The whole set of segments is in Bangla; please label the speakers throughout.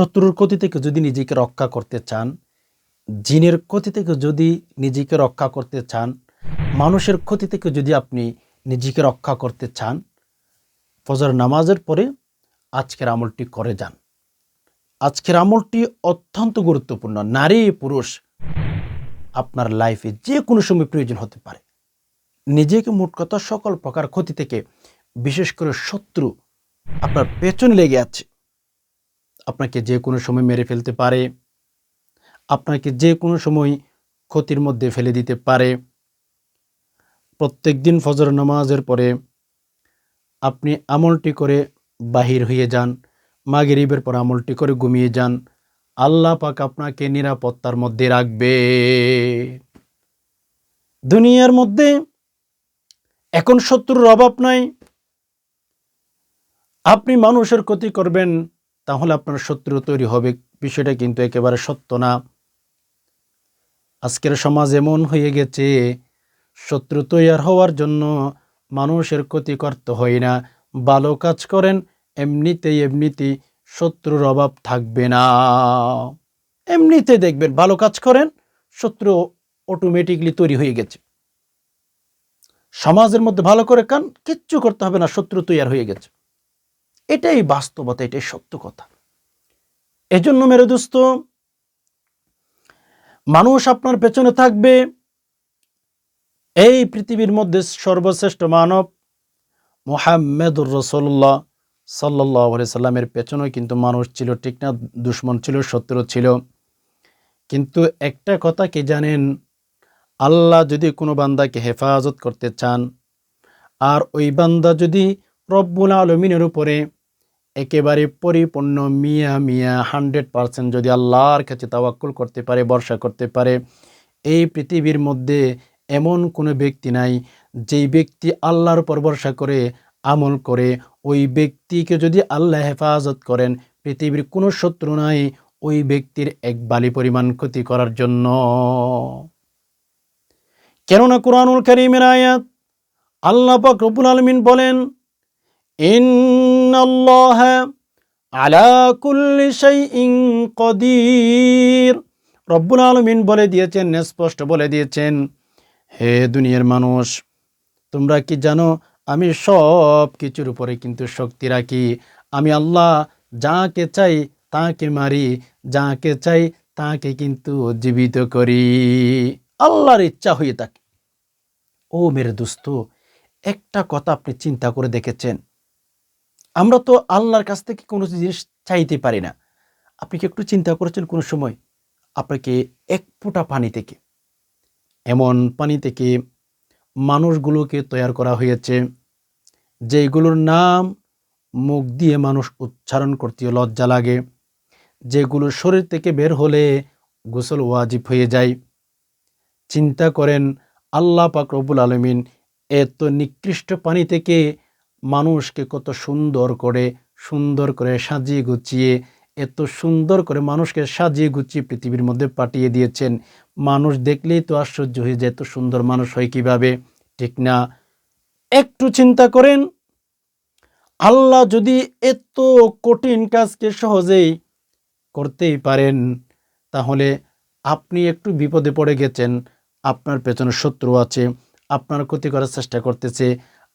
Speaker 1: শত্রুর ক্ষতি থেকে যদি নিজেকে রক্ষা করতে চান, জিনের ক্ষতি থেকে যদি নিজেকে রক্ষা করতে চান, মানুষের ক্ষতি থেকে যদি আপনি নিজেকে রক্ষা করতে চান, ফজর নামাজের পরে আজকের আমলটি করে যান। আজকের আমলটি অত্যন্ত গুরুত্বপূর্ণ। নারী, পুরুষ, আপনার লাইফে যে কোনো সময় প্রয়োজন হতে পারে। নিজেকে মোট কথা সকল প্রকার ক্ষতি থেকে, বিশেষ করে শত্রু আপনার পেছনে লেগে আছে। আপনাকে যে কোনো সময় মেরে ফেলতে পারে। আপনাকে যে কোনো সময় ক্ষতির মধ্যে ফেলে দিতে পারে। প্রত্যেক দিন ফজর নামাজের পরে আপনি আমলটি করে বাহির হয়ে যান, মাগরিবের পর আমলটি করে ঘুমিয়ে যান। আল্লাহ পাক আপনাকে নিরাপত্তার মধ্যে রাখবে। দুনিয়ার মধ্যে এখন শত্রুর অভাব নাই। আপনি মানুষের ক্ষতি করবেন তাহলে আপনার শত্রু তৈরি হবে। বিষয়টা কিন্তু একেবারে সত্য না। আজকের সমাজ এমন হয়ে গেছে, শত্রু তৈরি হওয়ার জন্য মানুষের ক্ষতি করতে হয় না। ভালো কাজ করেন, এমনিতেই এমনিতেই শত্রুর অভাব থাকবে না। এমনিতে দেখবেন ভালো কাজ করেন, শত্রু অটোমেটিকলি তৈরি হয়ে গেছে। সমাজের মধ্যে ভালো করে কান, কিচ্ছু করতে হবে না, শত্রু তৈরি হয়ে গেছে। এটাই বাস্তবতা, এটাই সত্য কথা। এজন্য মেরে দোস্ত, মানুষ আপনার পেছনে থাকবে। এই পৃথিবীর মধ্যে সর্বশ্রেষ্ঠ মানব মোহাম্মদুর রসল্লাহ সাল্লাহ সাল্লামের পেছনেও কিন্তু মানুষ ছিল, ঠিক না? দুশ্মন ছিল, শত্রু ছিল। কিন্তু একটা কথা কি জানেন? আল্লাহ যদি কোনো বান্দাকে হেফাজত করতে চান, আর ওই বান্দা যদি রব্বুল আলমিনের উপরে একেবারে পরিপূর্ণ মিয়া মিয়া, হান্ড্রেড পারসেন্ট যদি আল্লাহর কাছে তাওয়াক্কুল করতে পারে বর্ষা করতে পারে, এই পৃথিবীর মধ্যে এমন কোনো ব্যক্তি নাই যেই ব্যক্তি আল্লাহর উপর ভরসা করে, আমল করে। ওই ব্যক্তিকে যদি আল্লাহ হেফাজত করেন, পৃথিবীর কোনো শত্রু নাই ওই ব্যক্তির এক বালি পরিমাণ ক্ষতি করার জন্য। কেননা কোরআনুল করিমের আয়াত আল্লাহ পাক রব্বুল আলমিন বলেন রব্বুল আলমিন বলে দিয়েছেন, স্পষ্ট বলে দিয়েছেন, হে দুনিয়ার মানুষ, তোমরা কি জানো, আমি সব কিছুর উপরে কিন্তু শক্তি রাখি। আমি আল্লাহ যাকে চাই তাকে মারি, যাকে চাই তাকে কিন্তু জীবিত করি। আল্লাহর ইচ্ছা হয়ে থাকে। ও মেরে দোস্ত, একটা কথা আপনি চিন্তা করে দেখেছেন আমরা তো আল্লাহর কাছ থেকে কোনো জিনিস চাইতে পারি না। আপনি কি একটু চিন্তা করেছেন কোনো সময়? আপনাকে এক ফোঁটা পানি থেকে, এমন পানি থেকে মানুষগুলোকে তৈরি করা হয়েছে, যেগুলোর নাম মুখ দিয়ে মানুষ উচ্চারণ করতে লজ্জা লাগে, যেগুলো শরীর থেকে বের হলে গোসল ওয়াজিব হয়ে যায়। চিন্তা করেন, আল্লাহ পাক রবুল আলমিন এত নিকৃষ্ট পানি থেকে মানুষকে কত সুন্দর করে সুন্দর করে সাজিয়ে গুছিয়ে, এত সুন্দর করে মানুষকে সাজিয়ে গুছিয়ে পৃথিবীর মধ্যে পাঠিয়ে দিয়েছেন। মানুষ দেখলেই তো আশ্চর্য হয়ে যায়, এত সুন্দর মানুষ হয় কীভাবে? ঠিক না? একটু চিন্তা করেন, আল্লাহ যদি এত কঠিন কাজকে সহজেই করতেই পারেন, তাহলে আপনি একটু বিপদে পড়ে গেছেন, আপনার পেছনে শত্রু আছে, আপনার ক্ষতি করার চেষ্টা করতেছে,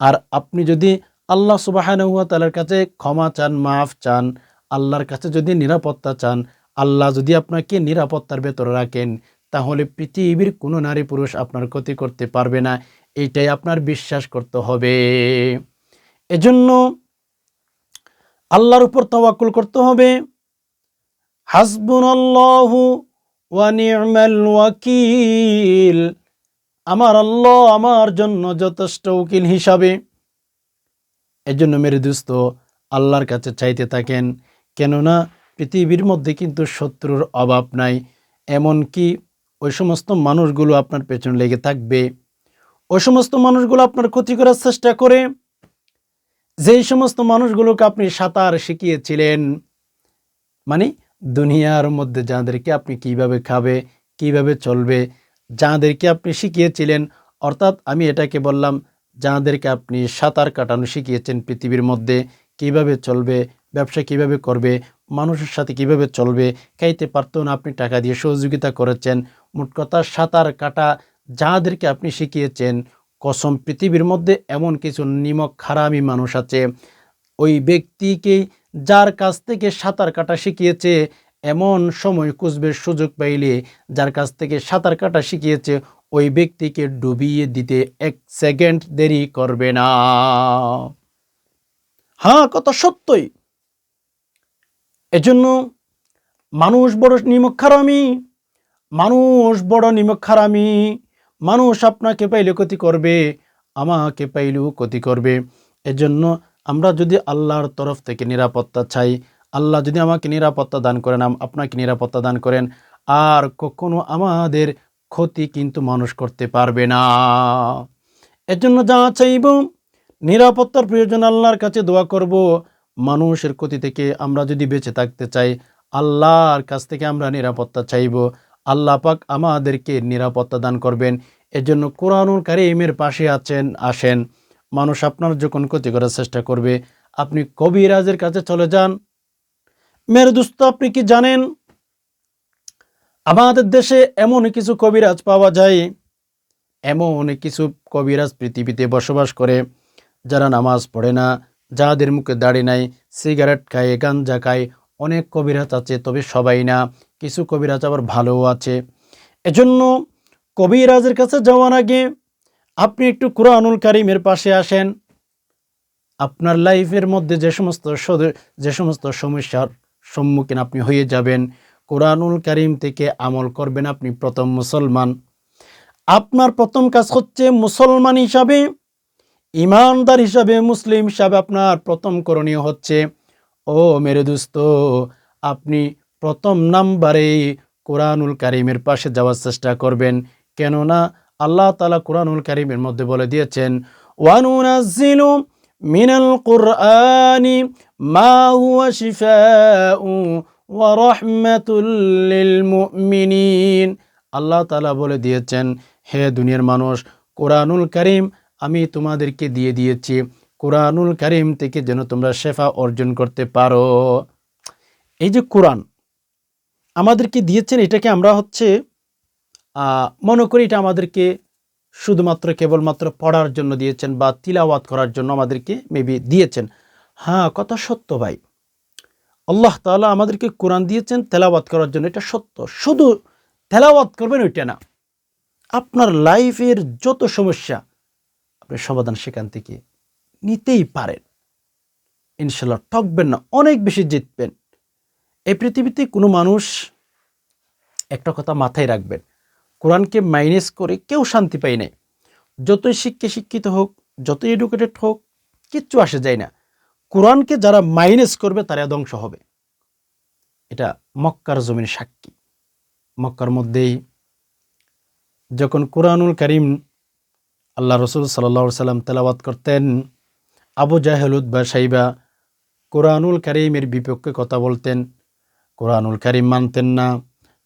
Speaker 1: আর আপনি যদি আল্লাহ সুবাহানুয়া তালার কাছে ক্ষমা চান, মাফ চান, আল্লাহর কাছে যদি নিরাপত্তা চান, আল্লাহ যদি আপনাকে নিরাপত্তার ভেতরে রাখেন, তাহলে পৃথিবীর কোনো নারী পুরুষ আপনার ক্ষতি করতে পারবে না। এটাই আপনার বিশ্বাস করতে হবে। এজন্য আল্লাহর উপর তওয়াক্কুল করতে হবে। হাসবুনাল্লাহু ওয়া নি'মাল ওয়াকিল। আমার আল্লাহ আমার জন্য যথেষ্ট উকিল হিসাবে এজন্য মেরে দোস্ত আল্লাহর কাছে চাইতে থাকেন, কেননা পৃথিবীর মধ্যে কিন্তু শত্রুর অভাব নাই এমন কি ওই সমস্ত মানুষগুলো আপনার পেছনে লেগে থাকবে। ওই সমস্ত মানুষগুলো আপনার ক্ষতি করার চেষ্টা করে, যেই সমস্ত মানুষগুলোকে আপনি সাঁতার শিখিয়েছিলেন মানে দুনিয়ার মধ্যে যাদেরকে আপনি কীভাবে খাবে, কীভাবে চলবে, যাদেরকে আপনি শিখিয়েছিলেন, অর্থাৎ আমি এটাকে বললাম যাদেরকে আপনি সাঁতার কাটানো শিখিয়েছেন পৃথিবীর মধ্যে, কীভাবে চলবে, ব্যবসা কীভাবে করবে, মানুষের সাথে কীভাবে চলবে, খাইতে পারতো না আপনি টাকা দিয়ে সহযোগিতা করেছেন, মোট কথা সাঁতার কাটা যাদেরকে আপনি শিখিয়েছেন, কসম পৃথিবীর মধ্যে এমন কিছু নিমক খারামি মানুষ আছে। ওই ব্যক্তিকে যার কাছ থেকে সাঁতার কাটা শিখিয়েছে, এমন সময় কুচবের সুযোগ পাইলে, যার কাছ থেকে সাঁতার কাটা শিখিয়েছে ওই ব্যক্তিকে ডুবিয়ে দিতে এক সেকেন্ড দেরি করবে না। হ্যাঁ কথা সত্যই। এজন্য মানুষ বড় নিমক খারামি মানুষ বড় নিমক খারামি মানুষ আপনাকে পাইলে ক্ষতি করবে, আমাকে পাইলেও ক্ষতি করবে। এজন্য আমরা যদি আল্লাহর তরফ থেকে নিরাপত্তা চাই, আল্লাহ যদি আমাকে নিরাপত্তা দান করেন আপনাকে নিরাপত্তা দান করেন, আর কখনো আমাদের ক্ষতি কিন্তু মানুষ করতে পারবে না। এজন্য যা চাইব, নিরাপত্তার প্রয়োজন আল্লাহর কাছে দোয়া করব। মানুষের ক্ষতি থেকে আমরা যদি বেঁচে থাকতে চাই, আল্লাহর কাছ থেকে আমরা নিরাপত্তা চাইব। আল্লাহ পাক আমাদেরকে নিরাপত্তা দান করবেন। এজন্য কোরআনুল কারিমের পাশে আছেন, আসেন। মানুষ আপনার যখন ক্ষতি করার চেষ্টা করবে, আপনি কবিরাজের কাছে চলে যান। মেরে আপনি কি জানেন? আমাদের দেশে এমন কিছু কবিরাজ পাওয়া যায়, এমন কিছু কবিরাজ পৃথিবীতে বসবাস করে, যারা নামাজ পড়ে না, যাদের মুখে দাড়ি নাই, সিগারেট খায়, গাঞ্জা খায়, অনেক কবিরাজ আছে, তবে সবাই না, কিছু কবিরাজ আবার ভালোও আছে। এজন্য কবিরাজের কাছে যাওয়ার আগে আপনি একটু কোরআনুল কারিমের পাশে আসেন। আপনার লাইফের মধ্যে যে সমস্ত যে সমস্ত সমস্যার সম্মুখীন আপনি হয়ে যাবেন কোরআনুল কারিম থেকে আমল করবেন আপনি প্রথম মুসলমান। আপনার প্রথম কাজ হচ্ছে মুসলমান হিসাবে, ইমানদার হিসাবে, মুসলিম হিসাবে আপনার প্রথম করণীয় হচ্ছে, ও মেরে দোস্ত, আপনি প্রথম নাম্বারে কোরআনুল কারিমের পাশে যাওয়ার চেষ্টা করবেন। কেননা আল্লাহ তালা কোরআনুল কারিমের মধ্যে বলে দিয়েছেন, ওয়ানুনাজ্জিলু মিনাল কুরআনি মা হুয়া শিফাউ মুমিনিন আল্লাহ তালা বলে দিয়েছেন, হে দুনিয়ার মানুষ, কোরআনুল করিম আমি তোমাদেরকে দিয়ে দিয়েছি। কোরআনুল করিম থেকে যেন তোমরা শেফা অর্জন করতে পারো। এই যে কোরআন, আমাদেরকে দিয়েছেন, এটাকে আমরা হচ্ছে মনে করি এটা আমাদেরকে শুধুমাত্র, কেবলমাত্র পড়ার জন্য দিয়েছেন বা তিলাওয়াত করার জন্য আমাদেরকে মেবি দিয়েছেন। হ্যাঁ কথা সত্য ভাই। আল্লাহ তাআলা আমাদেরকে কোরআন দিয়েছেন তেলাওয়াত করার জন্য। এটা সত্য। শুধু তেলাওয়াত করবেন ওইটা না। আপনার লাইফের যত সমস্যা, আপনি সমাধান সেখান থেকে নিতেই পারেন। ইনশাল্লাহ ঠকবেন না, অনেক বেশি জিতবেন। এই পৃথিবীতে কোনো মানুষ একটা কথা মাথায় রাখবেন, কোরআনকে মাইনাস করে কেউ শান্তি পায় নাই। যতই শিক্ষে শিক্ষিত হোক, যতই এডুকেটেড হোক, কিচ্ছু আসে যায় না। কোরআনকে যারা মাইনাস করবে, তারা ধ্বংস হবে। এটা মক্কার জমির সাক্ষী। মক্কার মধ্যেই যখন কোরআনুল করিম আল্লাহ রসুল সাল্লা সাল্লাম তেলাওয়াত করতেন, আবু জাহেলুদ বা সাইবা কোরআনুল করিমের বিপক্ষে কথা বলতেন। কোরআনুল করিম মানতেন না।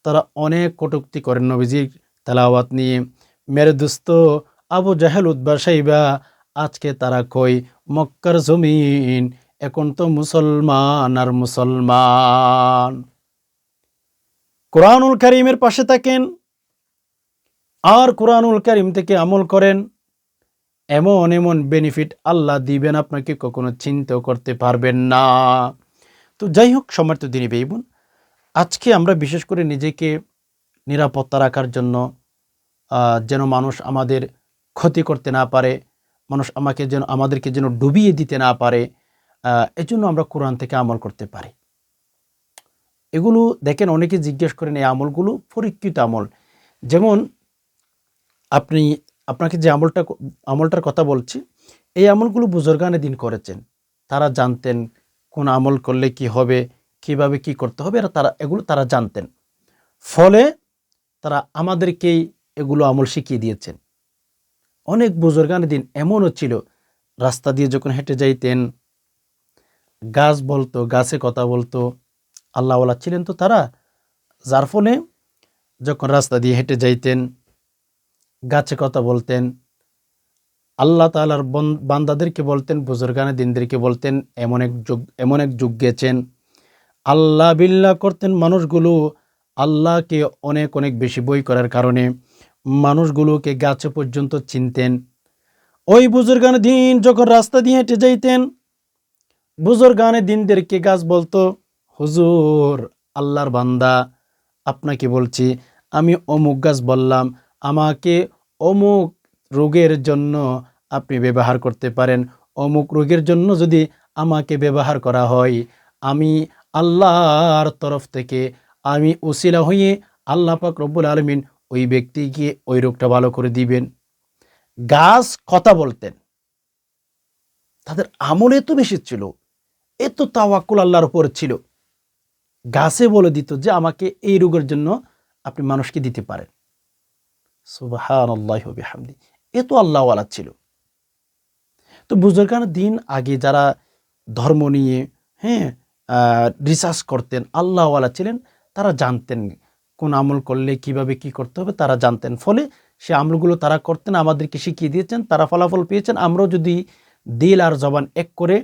Speaker 1: তারা অনেক কটুক্তি করেন নবীজির তেলাওয়াত নিয়ে। মেরে দোস্ত আবু জাহেলুদ বা সাইবা, আজকে তারা কই? মক্কার জমিন এখন তো মুসলমান আর মুসলমান। কোরআনুল করিমের পাশে থাকেন আর কোরআনুল করিম থেকে আমল করেন, এমন এমন বেনিফিট আল্লাহ দিবেন আপনাকে কখনো চিন্তাও করতে পারবেন না। তো যাই হোক সমর্থ দিনী বেইবুন আজকে আমরা বিশেষ করে নিজেকে নিরাপত্তা রাখার জন্য যেন মানুষ আমাদের ক্ষতি করতে না পারে, মানুষ আমাকে যেন, আমাদেরকে যেন ডুবিয়ে দিতে না পারে এজন্য আমরা কোরআন থেকে আমল করতে পারি। এগুলো দেখেন অনেকে জিজ্ঞেস করেন এই আমলগুলো পরীক্ষিত আমল। যেমন আপনি, আপনাকে যে আমলটা, আমলটার কথা বলছি, এই আমলগুলো বুজুর্গানে দিন করেছেন। তারা জানতেন কোন আমল করলে কি হবে, কীভাবে কি করতে হবে আর তারা, এগুলো তারা জানতেন। ফলে তারা আমাদেরকেই এগুলো আমল শিখিয়ে দিয়েছেন। অনেক বুজুর্গানে দিন এমনও ছিল, রাস্তা দিয়ে যখন হেঁটে যাইতেন গাছ বলতো, গাছে কথা বলতো, আল্লাহওয়ালা ছিলেন তো তারা। যার ফলে যখন রাস্তা দিয়ে হেঁটে যাইতেন, গাছে কথা বলতেন, আল্লাহ তালার বান্দাদেরকে বলতেন, বুজুর্গানে দিনদেরকে বলতেন, এমন এক যুগ, এমন এক যুগ গেছেন। আল্লাহ বিল্লাহ করতেন মানুষগুলো আল্লাহকে অনেক অনেক বেশি বই করার কারণে মানুষগুলোকে গাছে পর্যন্ত চিনতেন। ওই বুজুর্গান দিন যখন রাস্তা দিয়ে হেঁটে যাইতেন বুজুর্গানে দিনদেরকে গাছ বলতো? হুজুর, আল্লাহর বান্দা, আপনাকে বলছি, আমি অমুক গাছ বললাম, আমাকে অমুক রোগের জন্য আপনি ব্যবহার করতে পারেন। অমুক রোগের জন্য যদি আমাকে ব্যবহার করা হয়, আমি আল্লাহর তরফ থেকে আমি উসিলা হয়ে আল্লাহ পাক রব্বুল আলমিন ওই ব্যক্তিকে ওই রোগটা ভালো করে দিবেন। গাছ কথা বলতেন। তাদের আমলে তো বেশি ছিল। এত তাওয়াক্কুল আল্লাহর উপর ছিল। গাছে বলে দিত যে, আমাকে এই রোগের জন্য আপনি মানুষকে দিতে পারেন। সুবাহান আল্লাহ হামদি এ তো আল্লাহওয়ালা ছিল। তো বুজুর্গান দিন আগে যারা ধর্ম নিয়ে হ্যাঁ রিসার্চ করতেন, আল্লাহওয়ালা ছিলেন, তারা জানতেন কোন আমল করলে কীভাবে কি করতে হবে, তারা জানতেন। ফলে সে আমলগুলো তারা করতেন, আমাদেরকে শিখিয়ে দিয়েছেন, তারা ফলাফল পেয়েছেন। আমরাও যদি দিল আর জবান এক করে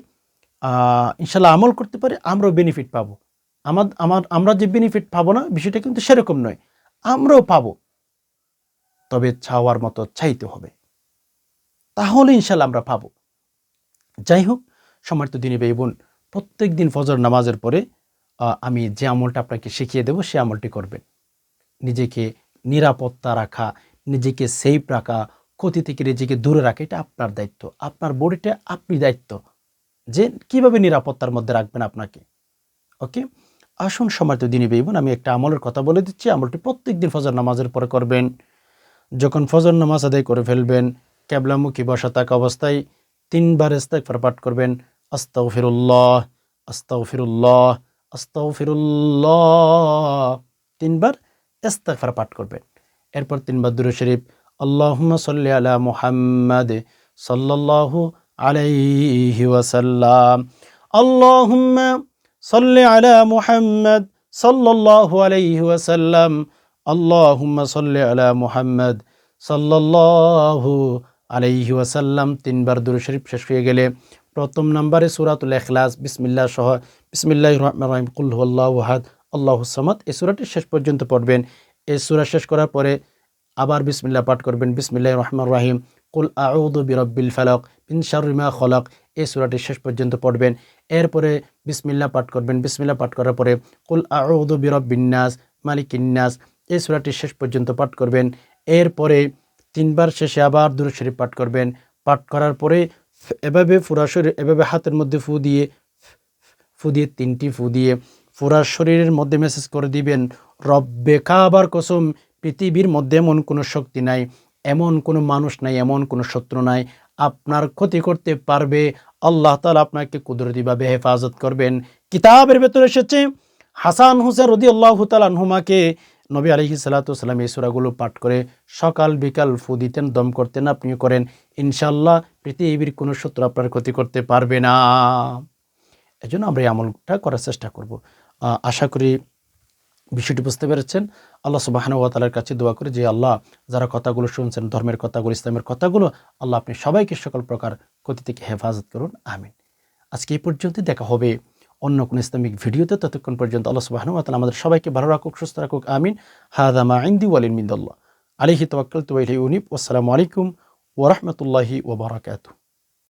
Speaker 1: ইনশাল্লাহ আমল করতে পারি, আমরাও বেনিফিট পাবো। আমার আমার, আমরা যে বেনিফিট পাবো না, বিষয়টা কিন্তু সেরকম নয়, আমরাও পাবো। তবে চাওয়ার মতো চাইতে হবে। তাহলে ইনশাল্লাহ আমরা পাবো। যাই হোক সমর্থ দিনী ভাই বোন, প্রত্যেক দিন ফজর নামাজের পরে আমি যে আমলটা আপনাকে শিখিয়ে দেব, সে আমলটি করবেন। নিজেকে নিরাপত্তা রাখা, নিজেকে সেফ রাখা, ক্ষতি থেকে নিজেকে দূরে রাখা, এটা আপনার দায়িত্ব। আপনার বডিটা আপনি দায়িত্ব। যে কীভাবে নিরাপত্তার মধ্যে রাখবেন আপনাকে? ওকে আসুন সময় তো দিনই বেইবন আমি একটা আমলের কথা বলে দিচ্ছি। আমলটি প্রত্যেক দিন ফজর নামাজের পরে করবেন। যখন ফজর নামাজ আদায় করে ফেলবেন ক্যাবলামুখী বসা থাকা অবস্থায় তিনবার ইস্তেকফার পাঠ করবেন। আস্তাও ফিরুল্লাহ আস্তাও ফিরুল্লাহ আস্তাও ফিরুল্লাহ তিনবার ইস্তেকফার পাঠ করবেন। এরপর তিনবার দুরু শরীফ, আল্লাহুম্মা সাল্লি আলা মুহাম্মাদ সাল্লাল্লাহু আলাইহি ওয়াসাল্লাম। আল্লাহুম্মা সাল্লি আলা মুহাম্মাদ সাল্লাল্লাহু আলাইহি ওয়াসাল্লাম। আল্লাহুম্মা সাল্লি আলা মুহাম্মাদ সাল্লাল্লাহু আলাইহি ওয়াসাল্লাম। তিনবার দুরু শরীফ শেষ হয়ে গেলে প্রথম নম্বরে সুরাতুল এখলাস বিসমিল্লাহ সহ বিসমিল্লাহ রহমান রহিম। কুল আল্লাহ ওয়াহাদ আল্লাহ সামাদ। এই সুরাটি শেষ পর্যন্ত পড়বেন। এই সুরা শেষ করার পরে আবার বিসমিল্লা পাঠ করবেন। বিসমিল্লাহ রহমান রাহিম। কুল আউদু বিরব্বিল ফালক বিন শারিমা খলক। এই সুরাটি শেষ পর্যন্ত পড়বেন। এরপরে বিসমিল্লা পাঠ করবেন। বিসমিল্লা পাঠ করার পরে কুল আউদু বিরব্বিন্নাস মালিকিন্নাস এই সুরাটি শেষ পর্যন্ত পাঠ করবেন। এরপরে তিনবার শেষে আবার দূর শরীফ পাঠ করবেন। পাঠ করার পরে এভাবে ফুরা শরীর, এভাবে হাতের মধ্যে ফু দিয়ে ফু দিয়ে তিনটি ফু দিয়ে পুরা শরীরের মধ্যে মেসেজ করে দিবেন, রব্বে খাবার কসম, পৃথিবীর মধ্যে এমন কোনো শক্তি নাই। এমন কোনো মানুষ নাই, এমন কোনো শত্রু নাই। আপনার ক্ষতি করতে পারবে, আল্লাহ তালা আপনাকে কুদরতিভাবে হেফাজত করবেন। কিতাবের ভেতরে এসেছে, হাসান হুসেন রদি আল্লাহ তালানহুমাকে নবী আলহি সাল্লাতাম এই সুরাগুলো পাঠ করে সকাল বিকাল ফু দিতেন, দম করতেন, আপনিও করেন। ইনশাল্লাহ পৃথিবীর কোনো শত্রু আপনার ক্ষতি করতে পারবে না। এজন্য আমরা এই আমলটা করার চেষ্টা করব। আশা করি বিষয়টি বুঝতে পেরেছেন। আল্লাহ সুবাহানুয়াতালার কাছে দোয়া করে যে, আল্লাহ যারা কথাগুলো শুনছেন, ধর্মের কথাগুলো, ইসলামের কথাগুলো, আল্লাহ আপনি সবাইকে সকল প্রকার ক্ষতি থেকে হেফাজত করুন। আমিন। আজকে এই পর্যন্ত দেখা হবে অন্য কোনো ইসলামিক ভিডিওতে। ততক্ষণ পর্যন্ত আল্লাহ সুবাহানুয়াতালা আমাদের সবাইকে ভালো রাখুক, সুস্থ রাখুক। আমিন। হাদামা ইন্দি ওয়ালিন মিন্দুল্লাহ আলিহি তওয়াক্কাল তুয়াইলি উনিব। আসসালামু আলাইকুম ওরহমতুল্লাহি ওবরাকাতু